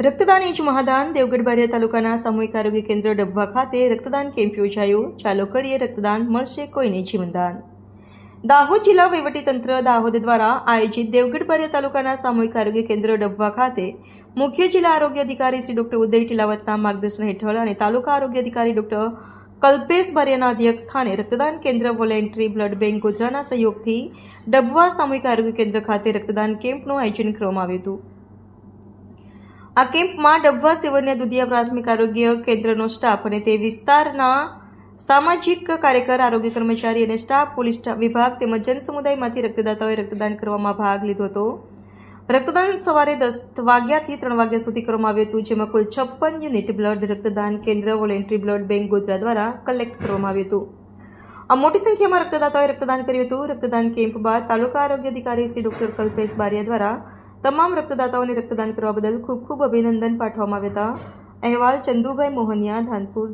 રક્તદાન એજ મહાદાન દેવગઢ બારિયા તાલુકાના સામૂહિક આરોગ્ય કેન્દ્ર ડબ્બા ખાતે રક્તદાન કેમ્પ યોજાયો. ચાલો કરીએ રક્તદાન. મળશે કોઈને જીવનદાન. દાહોદ જિલ્લા વહીવટીતંત્ર દાહોદ દ્વારા આયોજિત દેવગઢ બારિયા તાલુકાના સામૂહિક આરોગ્ય કેન્દ્ર ડબ્બા ખાતે મુખ્ય જિલ્લા આરોગ્ય અધિકારી શ્રી ડોક્ટર ઉદય ટીલાવતના માર્ગદર્શન હેઠળ અને તાલુકા આરોગ્ય અધિકારી ડોક્ટર કલ્પેશ બારિયાના અધ્યક્ષ સ્થાને રક્તદાન કેન્દ્ર વોલેન્ટરી બ્લડ બેંક ગોધરાના સહયોગથી ડબ્બા સામૂહિક આરોગ્ય કેન્દ્ર ખાતે રક્તદાન કેમ્પનું આયોજન કરવામાં આવ્યું હતું. આ કેમ્પમાં ડબ્બા સેવન્ય દુધિયા પ્રાથમિક આરોગ્ય કેન્દ્રનો સ્ટાફ અને તે વિસ્તારના સામાજિક કાર્યકર, આરોગ્ય કર્મચારી અને સ્ટાફ, પોલીસ વિભાગ તેમજ જનસમુદાયમાંથી રક્તદાતાઓએ રક્તદાન કરવામાં ભાગ લીધો હતો. રક્તદાન સવારે દસ વાગ્યાથી ત્રણ વાગ્યા સુધી કરવામાં આવ્યું હતું, જેમાં કુલ છપ્પન યુનિટ બ્લડ રક્તદાન કેન્દ્ર, વોલેન્ટરી બ્લડ બેંક ગોધરા દ્વારા કલેક્ટ કરવામાં આવ્યું હતું. આ મોટી સંખ્યામાં રક્તદાતાઓએ રક્તદાન કર્યું હતું. રક્તદાન કેમ્પ બાદ તાલુકા આરોગ્ય અધિકારી શ્રી ડોક્ટર કલ્પેશ બારિયા દ્વારા તમામ રક્તદાતાઓને રક્તદાન કરવા બદલ ખૂબ ખૂબ અભિનંદન પાઠવવામાં આવ્યા હતા. અહેવાલ ચંદુભાઈ મોહનિયા, ધાનપુર